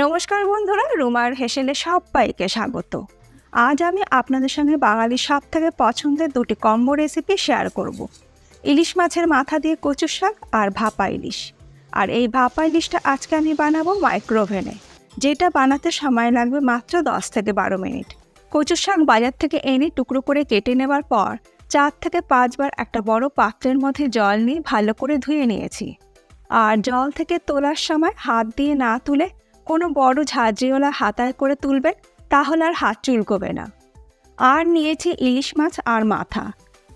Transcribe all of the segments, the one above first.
নমস্কার বন্ধুরা, রুমার হেসেলে সবাইকে স্বাগত। আজ আমি আপনাদের সঙ্গে বাঙালির সব থেকে পছন্দের দুটি কম্বো রেসিপি শেয়ার করব। ইলিশ মাছের মাথা দিয়ে কচু শাক আর ভাপা ইলিশ। আর এই ভাপা ইলিশটা আজকে আমি বানাবো মাইক্রোওভেনে যেটা বানাতে সময় লাগবে মাত্র দশ থেকে বারো মিনিট। কচু শাক বাজার থেকে এনে টুকরো করে কেটে নেবার পর চার থেকে পাঁচবার একটা বড় পাত্রের মধ্যে জল নিয়ে ভালো করে ধুয়ে নিয়েছি। আর জল থেকে তোলার সময় হাত দিয়ে না তুলে কোনো বড় ঝাঁঝরিওয়ালা হাতায় করে তুলবেন, তাহলে আর হাত চুলকোবে না। আর নিয়েছি ইলিশ মাছ আর মাথা।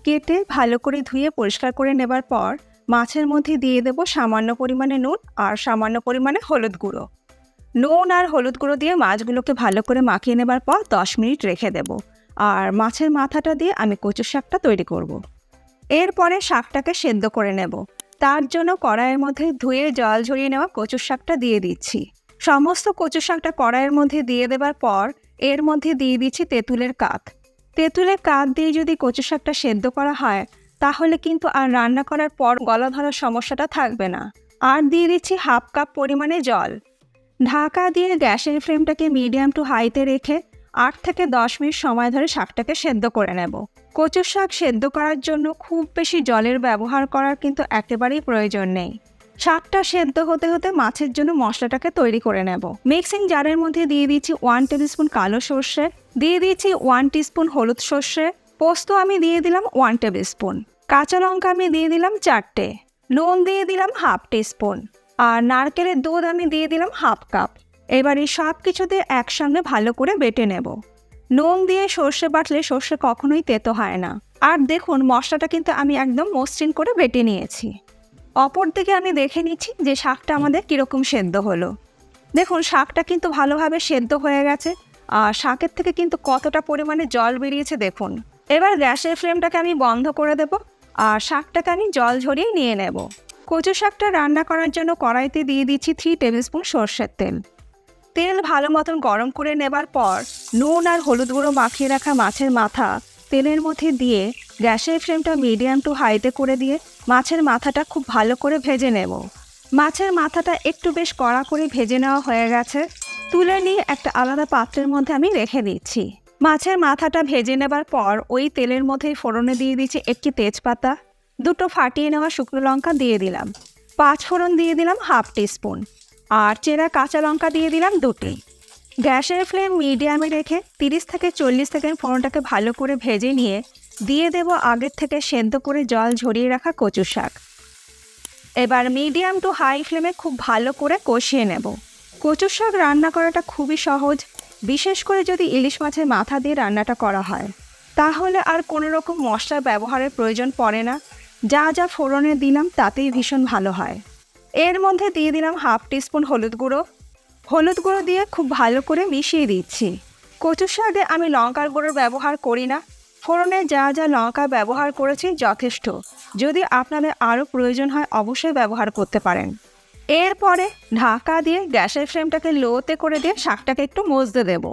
কেটে ভালো করে ধুয়ে পরিষ্কার করে নেবার পর মাছের মধ্যে দিয়ে দেব সামান্য পরিমাণে নুন আর সামান্য পরিমাণে হলুদ গুঁড়ো। নুন আর হলুদ গুঁড়ো দিয়ে মাছগুলোকে ভালো করে মাখিয়ে নেবার পর দশ মিনিট রেখে দেব। আর মাছের মাথাটা দিয়ে আমি কচুর শাকটা তৈরি করব। এরপরে শাকটাকে সেদ্ধ করে নেব। তার জন্য কড়াইয়ের মধ্যে ধুয়ে জল ঝরিয়ে নেওয়া কচুর শাকটা দিয়ে দিচ্ছি। সমস্ত কচু শাকটা কড়াইয়ের মধ্যে দিয়ে দেবার পর এর মধ্যে দিয়ে দিচ্ছি তেঁতুলের কাত। তেঁতুলের কাত দিয়ে যদি কচু শাকটা সেদ্ধ করা হয়, তাহলে কিন্তু আর রান্না করার পর গলা ধরার সমস্যাটা থাকবে না। আর দিয়ে দিচ্ছি হাফ কাপ পরিমাণে জল। ঢাকা দিয়ে গ্যাসের ফ্লেমটাকে মিডিয়াম টু হাইতে রেখে আট থেকে দশ মিনিট সময় ধরে শাকটাকে সেদ্ধ করে নেব। কচু শাক সেদ্ধ করার জন্য খুব বেশি জলের ব্যবহার করার কিন্তু একেবারেই প্রয়োজন নেই। শাকটা সেদ্ধ হতে হতে মাছের জন্য মশলাটাকে তৈরি করে নেব। মিক্সিং জারের মধ্যে দিয়ে দিচ্ছি ওয়ান টেবিল স্পুন কালো সর্ষে, দিয়ে দিয়েছি ওয়ান টিস্পুন হলুদ সর্ষে, পোস্ত আমি দিয়ে দিলাম ওয়ান টেবিল স্পুন কাঁচা লঙ্কা আমি দিয়ে দিলাম চারটে, নুন দিয়ে দিলাম হাফ টিস্পুন আর নারকেলের দুধ আমি দিয়ে দিলাম হাফ কাপ এবার এই সব কিছুতে একসঙ্গে ভালো করে বেটে নেব। নুন দিয়ে সর্ষে বাটলে সর্ষে কখনোই তেতো হয় না। আর দেখুন, মশলাটা কিন্তু আমি একদম মসৃণ করে বেটে নিয়েছি। অপর দিকে আমি দেখে নিচ্ছি যে শাকটা আমাদের কীরকম সেদ্ধ হলো। দেখুন, শাকটা কিন্তু ভালোভাবে সেদ্ধ হয়ে গেছে, আর শাকের থেকে কিন্তু কতটা পরিমাণে জল বেরিয়েছে দেখুন। এবার গ্যাসের ফ্লেমটাকে আমি বন্ধ করে দেব, আর শাকটাকে আমি জল ঝরিয়ে নিয়ে নেব। কচু শাকটা রান্না করার জন্য কড়াইতে দিয়ে দিচ্ছি থ্রি টেবিল স্পুন সর্ষের তেল। তেল ভালো মতন গরম করে নেবার পর নুন আর হলুদ গুঁড়ো মাখিয়ে রাখা মাছের মাথা তেলের মধ্যে দিয়ে গ্যাসের ফ্লেমটা মিডিয়াম টু হাইতে করে দিয়ে মাছের মাথাটা খুব ভালো করে ভেজে নেব। মাছের মাথাটা একটু বেশ কড়া করে ভেজে নেওয়া হয়ে গেছে। তুলে নিয়ে একটা আলাদা পাত্রের মধ্যে আমি রেখে দিচ্ছি। মাছের মাথাটা ভেজে নেবার পর ওই তেলের মধ্যেই ফোড়নে দিয়ে দিচ্ছি একটি তেজপাতা। দুটো ফাটিয়ে নেওয়া শুকনো লঙ্কা দিয়ে দিলাম। পাঁচ ফোড়ন দিয়ে দিলাম হাফ টিস্পুন। আর চেরা কাঁচা লঙ্কা দিয়ে দিলাম দুটি। গ্যাসের ফ্লেম মিডিয়ামে রেখে তিরিশ থেকে চল্লিশ সেকেন্ড ফোড়নটাকে ভালো করে ভেজে নিয়ে দিয়ে দেব আগের থেকে সেদ্ধ করে জল ঝরিয়ে রাখা কচু শাক। এবার মিডিয়াম টু হাই ফ্লেমে খুব ভালো করে কষিয়ে নেব। কচু শাক রান্না করাটা খুবই সহজ, বিশেষ করে যদি ইলিশ মাছের মাথা দিয়ে রান্নাটা করা হয়। তাহলে আর কোনো রকম মশলা ব্যবহারের প্রয়োজন পড়ে না। যা যা ফোড়নে দিলাম তাতেই ভীষণ ভালো হয়। এর মধ্যে দিয়ে দিলাম হাফ টিস্পুন হলুদ গুঁড়ো। হলুদ গুঁড়ো দিয়ে খুব ভালো করে মিশিয়ে দিচ্ছি। কচুর শাকে আমি লঙ্কার গুঁড়োর ব্যবহার করি না ফোড়নে যা যা লঙ্কা ব্যবহার করেছি যথেষ্ট। যদি আপনাদের আরও প্রয়োজন হয়, অবশ্যই ব্যবহার করতে পারেন। এরপরে ঢাকা দিয়ে গ্যাসের ফ্লেমটাকে লোতে করে দিয়ে শাকটাকে একটু মজতে দেব।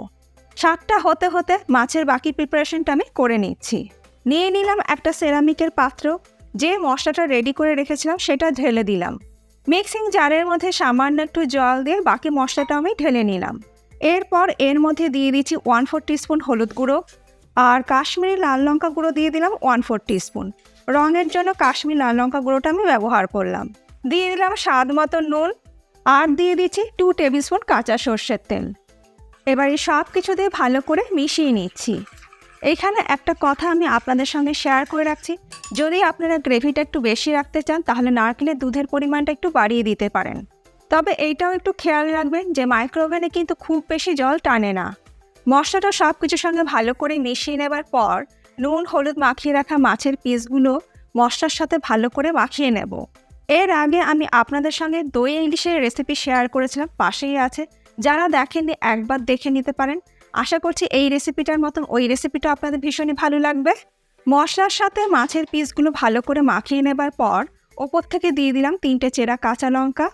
শাকটা হতে হতে মাছের বাকি প্রিপারেশনটা আমি করে নিচ্ছি। নিয়ে নিলাম একটা সেরামিকের পাত্র। যে মশলাটা রেডি করে রেখেছিলাম, সেটা ঢেলে দিলাম। মিক্সিং জারের মধ্যে সামান্য একটু জল দিয়ে বাকি মশলাটা আমি ঢেলে নিলাম। এরপর এর মধ্যে দিয়ে দিচ্ছি ওয়ান ফোর টিস্পুন হলুদ গুঁড়ো। আর কাশ্মীরি লাল লঙ্কা গুঁড়ো দিয়ে দিলাম ওয়ান ফোর টিস্পুন রঙের জন্য কাশ্মীরি লাল লঙ্কা গুঁড়োটা আমি ব্যবহার করলাম। দিয়ে দিলাম স্বাদ মতো নুন আর দিয়ে দিচ্ছি টু টেবিল স্পুন কাঁচা সর্ষের তেল। এবার এই সব কিছু দিয়ে ভালো করে মিশিয়ে নিচ্ছি। এখানে একটা কথা আমি আপনাদের সঙ্গে শেয়ার করে রাখছি। যদি আপনারা গ্রেভিটা একটু বেশি রাখতে চান, তাহলে নারকেলের দুধের পরিমাণটা একটু বাড়িয়ে দিতে পারেন। তবে এইটাও একটু খেয়াল রাখবেন যে মাইক্রোওভেনে কিন্তু খুব বেশি জল টানে না। মশলাটা সব কিছুর সঙ্গে ভালো করে মিশিয়ে নেবার পর নুন, হলুদ মাখিয়ে রাখা মাছের পিসগুলো মশলার সাথে ভালো করে মাখিয়ে নেব। এর আগে আমি আপনাদের সঙ্গে দই ইলিশের রেসিপি শেয়ার করেছিলাম, পাশেই আছে। যারা দেখেননি, একবার দেখে নিতে পারেন। আশা করছি এই রেসিপিটার মতন ওই রেসিপিটা আপনাদের ভীষণই ভালো লাগবে। মশলার সাথে মাছের পিসগুলো ভালো করে মাখিয়ে নেবার পর ওপর থেকে দিয়ে দিলাম তিনটে চেরা কাঁচা লঙ্কা।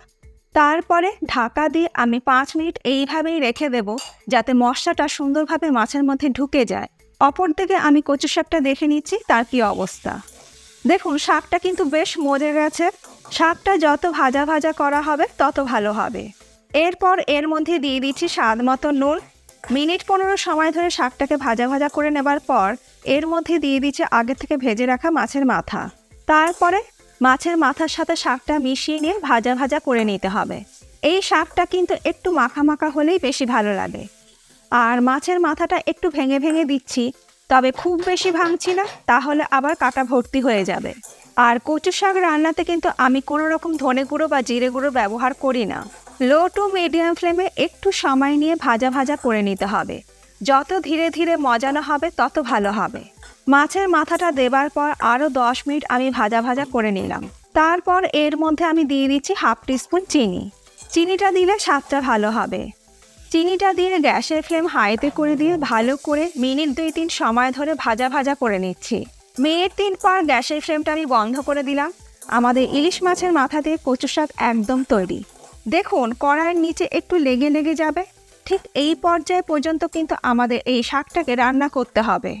তারপরে ঢাকা দিয়ে আমি পাঁচ মিনিট এইভাবেই রেখে দেব যাতে মশলাটা সুন্দরভাবে মাছের মধ্যে ঢুকে যায়। অপর দিকে আমি কচু শাকটা দেখে নিচ্ছি, তার কী অবস্থা। দেখুন, শাকটা কিন্তু বেশ মরে গেছে। শাকটা যত ভাজা ভাজা করা হবে, তত ভালো হবে। এরপর এর মধ্যে দিয়ে দিচ্ছি স্বাদ মতো নুন। মিনিট পনেরো সময় ধরে শাকটাকে ভাজা ভাজা করে নেবার পর এর মধ্যে দিয়ে দিচ্ছি আগে থেকে ভেজে রাখা মাছের মাথা। তারপরে মাছের মাথার সাথে শাকটা মিশিয়ে নিয়ে ভাজা ভাজা করে নিতে হবে। এই শাকটা কিন্তু একটু মাখা মাখা হলেই বেশি ভালো লাগে। আর মাছের মাথাটা একটু ভেঙে ভেঙে দিচ্ছি, তবে খুব বেশি ভাঙছি না, তাহলে আবার কাটা ভর্তি হয়ে যাবে। আর কচু শাক রান্নাতে কিন্তু আমি কোনো রকম ধনে গুঁড়ো বা জিরে গুঁড়ো ব্যবহার করি না। লো টু মিডিয়াম ফ্লেমে একটু সময় নিয়ে ভাজা ভাজা করে নিতে হবে। যত ধীরে ধীরে মজানো হবে, তত ভালো হবে। মাছের মাথাটা দেবার পর আরও দশ মিনিট আমি ভাজা ভাজা করে নিলাম। তারপর এর মধ্যে আমি দিয়ে দিচ্ছি হাফ টিস্পুন চিনি। চিনিটা দিলে স্বাদটা ভালো হবে। চিনিটা দিয়ে গ্যাসের ফ্লেম হাইতে করে দিয়ে ভালো করে মিনিট দুই তিন সময় ধরে ভাজা ভাজা করে নিচ্ছি। মিনিট তিন পর গ্যাসের ফ্লেমটা আমি বন্ধ করে দিলাম। আমাদের ইলিশ মাছের মাথা দিয়ে কচু শাক একদম তৈরি। দেখুন, কড়াইয়ের নিচে একটু লেগে লেগে যাবে। ঠিক এই পর্যায়ে পর্যন্ত কিন্তু আমাদের এই শাকটাকে রান্না করতে হবে।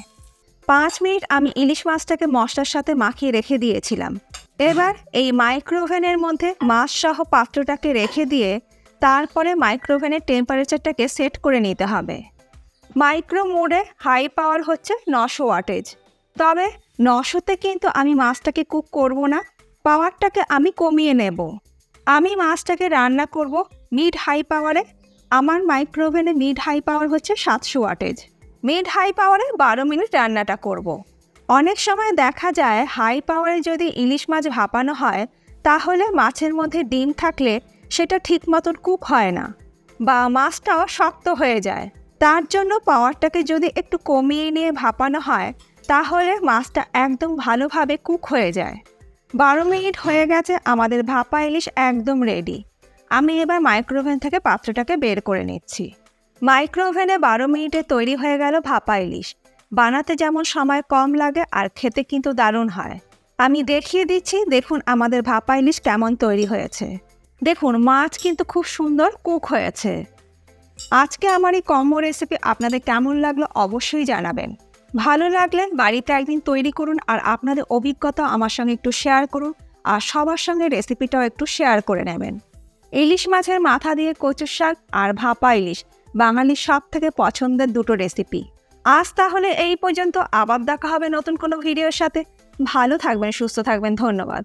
পাঁচ মিনিট আমি ইলিশ মাছটাকে মশলার সাথে মাখিয়ে রেখে দিয়েছিলাম। এবার এই মাইক্রোওভেনের মধ্যে মাছ সহ পাত্রটাকে রেখে দিয়ে তারপরে মাইক্রোওভেনের টেম্পারেচারটাকে সেট করে নিতে হবে। মাইক্রো মোডে হাই পাওয়ার হচ্ছে নশো ওয়াটেজ তবে নশোতে কিন্তু আমি মাছটাকে কুক করব না পাওয়ারটাকে আমি কমিয়ে নেব। আমি মাছটাকে রান্না করব মিড হাই পাওয়ারে আমার মাইক্রোওভেনে মিড হাই পাওয়ার হচ্ছে সাতশো ওয়াটেজ মিড হাই পাওয়ারে বারো মিনিট রান্নাটা করব। অনেক সময় দেখা যায় হাই পাওয়ারে যদি ইলিশ মাছ ভাপানো হয়, তাহলে মাছের মধ্যে ডিম থাকলে সেটা ঠিক মতন কুক হয় না বা মাছটাও শক্ত হয়ে যায়। তার জন্য পাওয়ারটাকে যদি একটু কমিয়ে নিয়ে ভাপানো হয়, তাহলে মাছটা একদম ভালোভাবে কুক হয়ে যায়। বারো মিনিট হয়ে গেছে, আমাদের ভাপা ইলিশ একদম রেডি আমি এবার মাইক্রোওভেন থেকে পাত্রটাকে বের করে নিচ্ছি। মাইক্রোওভেনে বারো মিনিটে তৈরি হয়ে গেল ভাপা ইলিশ। বানাতে যেমন সময় কম লাগে আর খেতে কিন্তু দারুণ হয়। আমি দেখিয়ে দিচ্ছি, দেখুন আমাদের ভাপা ইলিশ কেমন তৈরি হয়েছে। দেখুন, মাছ কিন্তু খুব সুন্দর কুক হয়েছে। আজকে আমার এই কম্বো রেসিপি আপনাদের কেমন লাগল অবশ্যই জানাবেন। ভালো লাগলে বাড়িতে একদিন তৈরি করুন আর আপনাদের অভিজ্ঞতা আমার সঙ্গে একটু শেয়ার করুন আর সবার সঙ্গে রেসিপিটাও একটু শেয়ার করে নেবেন। ইলিশ মাছের মাথা দিয়ে কচুর শাক আর ভাপা ইলিশ বাঙালির সব থেকে পছন্দের দুটো রেসিপি আজ তাহলে এই পর্যন্ত, আবার দেখা হবে নতুন কোনো ভিডিওর সাথে। ভালো থাকবেন, সুস্থ থাকবেন, ধন্যবাদ।